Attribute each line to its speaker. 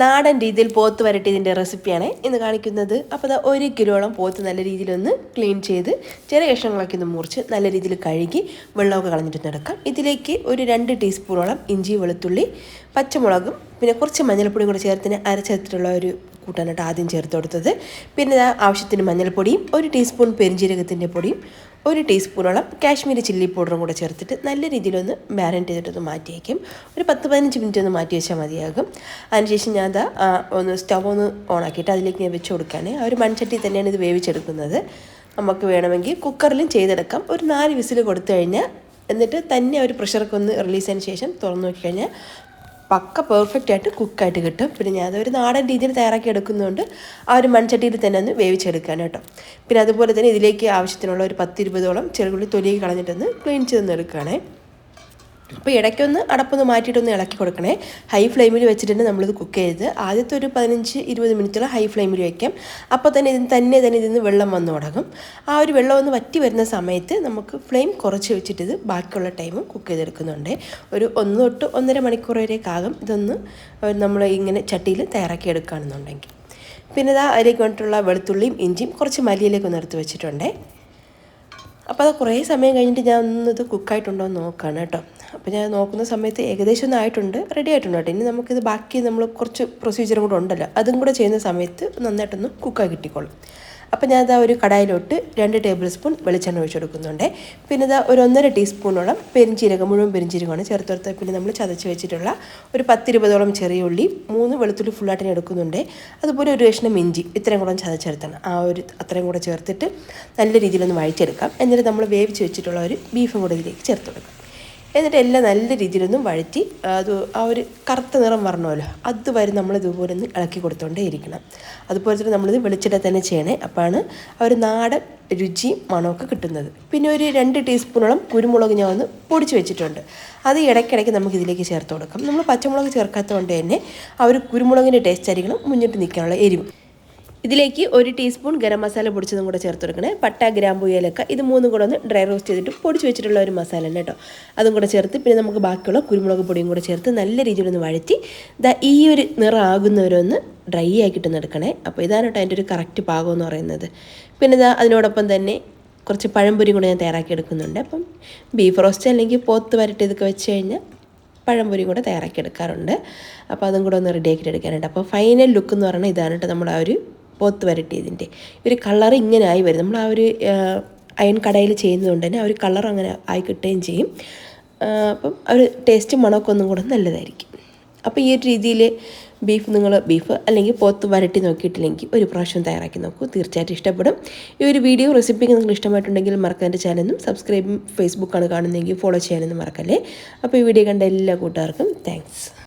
Speaker 1: നാടൻ രീതിയിൽ പോത്ത് വരട്ടിയതിന്റെ റെസിപ്പിയാണ് ഇന്ന് കാണിക്കുന്നത്. അപ്പോൾ അത് ഒരു കിലോളം പോത്ത് നല്ല രീതിയിലൊന്ന് ക്ലീൻ ചെയ്ത് ചെറിയ കഷ്ണങ്ങളൊക്കെ ഒന്ന് മുറിച്ച് നല്ല രീതിയിൽ കഴുകി വെള്ളമൊക്കെ കളഞ്ഞിട്ട് നടക്കാം ഇതിലേക്ക് ഒരു രണ്ട് ടീസ്പൂണോളം ഇഞ്ചി വെളുത്തുള്ളി പച്ചമുളകും പിന്നെ കുറച്ച് മഞ്ഞൾപ്പൊടിയും കൂടെ ചേർത്തിന് അരച്ചെടുത്തിട്ടുള്ള ഒരു കൂട്ടാനായിട്ട് ആദ്യം ചേർത്ത് കൊടുത്തത്. പിന്നെ ആവശ്യത്തിന് മഞ്ഞൾപ്പൊടിയും ഒരു ടീസ്പൂൺ പെരിഞ്ജീരകത്തിന്റെ പൊടിയും ഒരു ടീസ്പൂണോളം കാശ്മീരി ചില്ലി പൗഡറും കൂടെ ചേർത്തിട്ട് നല്ല രീതിയിലൊന്ന് മാരിനേറ്റ് ചെയ്തിട്ടൊന്ന് മാറ്റി വയ്ക്കും ഒരു പത്ത് പതിനഞ്ച് മിനിറ്റ് ഒന്ന് മാറ്റി വെച്ചാൽ മതിയാകും. അതിനുശേഷം ഞാൻ അതാ ഒന്ന് സ്റ്റവ് ഒന്ന് ഓണാക്കിയിട്ട് അതിലേക്ക് ഞാൻ വെച്ച് കൊടുക്കുകയാണ്. ആ ഒരു മൺചട്ടി തന്നെയാണ് ഇത് വേവിച്ചെടുക്കുന്നത്. നമുക്ക് വേണമെങ്കിൽ കുക്കറിലും ചെയ്തെടുക്കാം. ഒരു നാല് വിസിൽ കൊടുത്തു കഴിഞ്ഞാൽ എന്നിട്ട് തന്നെ ഒരു പ്രഷറൊക്കെ ഒന്ന് റിലീസ് ചെയ്തതിന് ശേഷം തുറന്നു നോക്കിക്കഴിഞ്ഞാൽ പക്ക പെർഫെക്റ്റ് ആയിട്ട് കുക്കായിട്ട് കിട്ടും. പിന്നെ ഞാൻ അതൊരു നാടൻ രീതിയിൽ തയ്യാറാക്കി എടുക്കുന്നതുകൊണ്ട് ആ ഒരു മൺചട്ടിയിൽ തന്നെ ഒന്ന് വേവിച്ചെടുക്കാൻ കേട്ടോ. പിന്നെ അതുപോലെ തന്നെ ഇതിലേക്ക് ആവശ്യത്തിനുള്ള ഒരു പത്തിരുപതോളം ചെറുകുള്ളി തൊലിയൊക്കെ കളഞ്ഞിട്ടൊന്ന് ക്ലീൻ ചെയ്തൊന്ന് എടുക്കുകയാണേ. അപ്പോൾ ഇടയ്ക്കൊന്ന് അടപ്പൊന്ന് മാറ്റിയിട്ടൊന്ന് ഇളക്കി കൊടുക്കണേ. ഹൈ ഫ്ലെയിമിൽ വെച്ചിട്ട് തന്നെ നമ്മളിത് കുക്ക് ചെയ്ത്. ആദ്യത്തെ ഒരു പതിനഞ്ച് ഇരുപത് മിനിറ്റ് ഹൈ ഫ്ലെയിമിൽ വയ്ക്കാം അപ്പോൾ തന്നെ ഇതിന് തന്നെ തന്നെ ഇതിൽ നിന്ന് വെള്ളം വന്ന് തുടങ്ങും. ആ ഒരു വെള്ളം ഒന്ന് വറ്റി വരുന്ന സമയത്ത് നമുക്ക് ഫ്ലെയിം കുറച്ച് വെച്ചിട്ട് ഇത് ബാക്കിയുള്ള ടൈമും കുക്ക് ചെയ്തെടുക്കുന്നുണ്ട്. ഒരു ഒന്ന് തൊട്ട് ഒന്നര മണിക്കൂർ വരേക്കാകും ഇതൊന്ന് നമ്മൾ ഇങ്ങനെ ചട്ടിയിൽ തയ്യാറാക്കി എടുക്കുകയാണെന്നുണ്ടെങ്കിൽ പിന്നെ ഇതാ അതിലേക്ക് വേണ്ടിയിട്ടുള്ള വെളുത്തുള്ളിയും ഇഞ്ചിയും കുറച്ച് മല്ലിയിലേക്ക് ഒന്ന് എടുത്ത് വെച്ചിട്ടുണ്ടേ. അപ്പോൾ അത് കുറേ സമയം കഴിഞ്ഞിട്ട് ഞാൻ ഒന്നത് കുക്കായിട്ടുണ്ടോ എന്ന് നോക്കുകയാണ് കേട്ടോ. അപ്പോൾ ഞാൻ നോക്കുന്ന സമയത്ത് ഏകദേശം ഒന്നായിട്ടുണ്ട് റെഡി ആയിട്ടുണ്ട് കേട്ടോ. ഇനി നമുക്കിത് ബാക്കി നമ്മൾ കുറച്ച് പ്രൊസീജിയറും കൂടെ ഉണ്ടല്ലോ അതും കൂടെ ചെയ്യുന്ന സമയത്ത് നന്നായിട്ടൊന്ന് കുക്കായി കിട്ടിക്കോളും. അപ്പോൾ ഞാൻ ഇതാ ഒരു കടായിലോട്ട് രണ്ട് ടേബിൾ സ്പൂൺ വെളിച്ചെണ്ണ ഒഴിച്ചു കൊടുക്കുന്നുണ്ട്. പിന്നെ ഇതാ ഒരു ഒന്നര ടീസ്പൂണോളം പെരിഞ്ചീരകം മുഴുവൻ പെരിഞ്ചീരകമാണ് ചേർത്തോർത്ത് പിന്നെ നമ്മൾ ചതച്ച് വെച്ചിട്ടുള്ള ഒരു പത്തിരുപതോളം ചെറിയ ഉള്ളി മൂന്ന് വെളുത്തുള്ളി ഫുള്ളായിട്ട് എടുക്കുന്നുണ്ട്. അതുപോലെ ഒരു കഷ്ണം ഇഞ്ചി ഇത്രയും കൂടെ ചതച്ചെടുത്താണ്. ആ ഒരു അത്രയും കൂടെ ചേർത്തിട്ട് നല്ല രീതിയിലൊന്ന് വഴിച്ചെടുക്കാം എന്നിട്ട് നമ്മൾ വേവിച്ച് വെച്ചിട്ടുള്ള ഒരു ബീഫും കൂടെ ഇതിലേക്ക് ചേർത്ത് കൊടുക്കാം. എന്നിട്ട് എല്ലാം നല്ല രീതിയിലൊന്നും വഴറ്റി അത് ആ ഒരു കറുത്ത നിറം വരണമല്ലോ അതുവരെ നമ്മൾ ഇതുപോലെ ഒന്ന് ഇളക്കി കൊടുത്തോണ്ടേ ഇരിക്കണം. അതുപോലെ തന്നെ നമ്മളിത് വെളിച്ചിട തന്നെ ചെയ്യണേ. അപ്പോഴാണ് ആ ഒരു നാടൻ രുചി മണമൊക്കെ കിട്ടുന്നത്. പിന്നെ ഒരു രണ്ട് ടീസ്പൂണോളം കുരുമുളക് ഞാൻ ഒന്ന് പൊടിച്ച് വെച്ചിട്ടുണ്ട്. അത് ഇടയ്ക്കിടയ്ക്ക് നമുക്ക് ഇതിലേക്ക് ചേർത്ത് കൊടുക്കാം. നമ്മൾ പച്ചമുളക് ചേർക്കാത്തതുകൊണ്ട് തന്നെ ആ ഒരു കുരുമുളകിന്റെ ടേസ്റ്റ് ആയിരിക്കണം മുന്നിട്ട് നിൽക്കാനുള്ള എരിവ്. ഇതിലേക്ക് ഒരു ടീസ്പൂൺ ഗരം മസാല പൊടിച്ചതും കൂടെ ചേർത്ത് കൊടുക്കണേ. പട്ട ഗ്രാമ്പു ഏലക്ക ഇത് മൂന്നും കൂടെ ഒന്ന് ഡ്രൈ റോസ്റ്റ് ചെയ്തിട്ട് പൊടിച്ച് വെച്ചിട്ടുള്ള ഒരു മസാല തന്നെ കേട്ടോ. അതും കൂടെ ചേർത്ത് പിന്നെ നമുക്ക് ബാക്കിയുള്ള കുരുമുളക് പൊടിയും കൂടെ ചേർത്ത് നല്ല രീതിയിൽ ഒന്ന് വഴറ്റി ദാ ഈ ഒരു നിറമാകുന്നവരൊന്ന് ഡ്രൈ ആക്കിയിട്ടൊന്ന് എടുക്കണേ. അപ്പോൾ ഇതാണ് കേട്ടോ അതിന്റെ ഒരു കറക്റ്റ് പാകം എന്ന് പറയുന്നത്. പിന്നെ ഇതാ അതിനോടൊപ്പം തന്നെ കുറച്ച് പഴംപൊരി കൂടെ ഞാൻ തയ്യാറാക്കി എടുക്കുന്നുണ്ട്. അപ്പം ബീഫ് റോസ്റ്റ് അല്ലെങ്കിൽ പോത്ത് വരട്ടി ഇതൊക്കെ വെച്ച് കഴിഞ്ഞാൽ പഴംപൊരി കൂടെ തയ്യാറാക്കി എടുക്കാറുണ്ട്. അപ്പോൾ അതും കൂടെ ഒന്ന് റെഡിയാക്കിയിട്ട് എടുക്കാനുണ്ട്. അപ്പോൾ ഫൈനൽ ലുക്ക് എന്ന് പറഞ്ഞാൽ ഇതാണ് കേട്ടോ നമ്മുടെ ആ ഒരു പോത്ത് വരട്ടിയതിന്റെ. ഒരു കളർ ഇങ്ങനെ ആയി വരും. നമ്മൾ ആ ഒരു അയൺ കടയിൽ ചെയ്യുന്നതുകൊണ്ട് തന്നെ ആ ഒരു കളർ അങ്ങനെ ആയി കിട്ടുകയും ചെയ്യും. അപ്പം ആ ഒരു ടേസ്റ്റ് മണമൊക്കെ ഒന്നും കൂടെ നല്ലതായിരിക്കും. അപ്പോൾ ഈ ഒരു രീതിയിൽ ബീഫ് നിങ്ങൾ ബീഫ് അല്ലെങ്കിൽ പോത്ത് വരട്ടി നോക്കിയിട്ടില്ലെങ്കിൽ ഒരു പ്രാവശ്യം തയ്യാറാക്കി നോക്കൂ. തീർച്ചയായിട്ടും ഇഷ്ടപ്പെടും. ഈ ഒരു വീഡിയോ റെസിപ്പി നിങ്ങൾക്ക് ഇഷ്ടമായിട്ടുണ്ടെങ്കിൽ മറക്കാൻ എന്റെ ചാനലും സബ്സ്ക്രൈബും ഫേസ്ബുക്കാണ് കാണുന്നതെങ്കിൽ ഫോളോ ചെയ്യാനൊന്നും മറക്കല്ലേ. അപ്പോൾ ഈ വീഡിയോ കണ്ട എല്ലാ കൂട്ടുകാർക്കും താങ്ക്സ്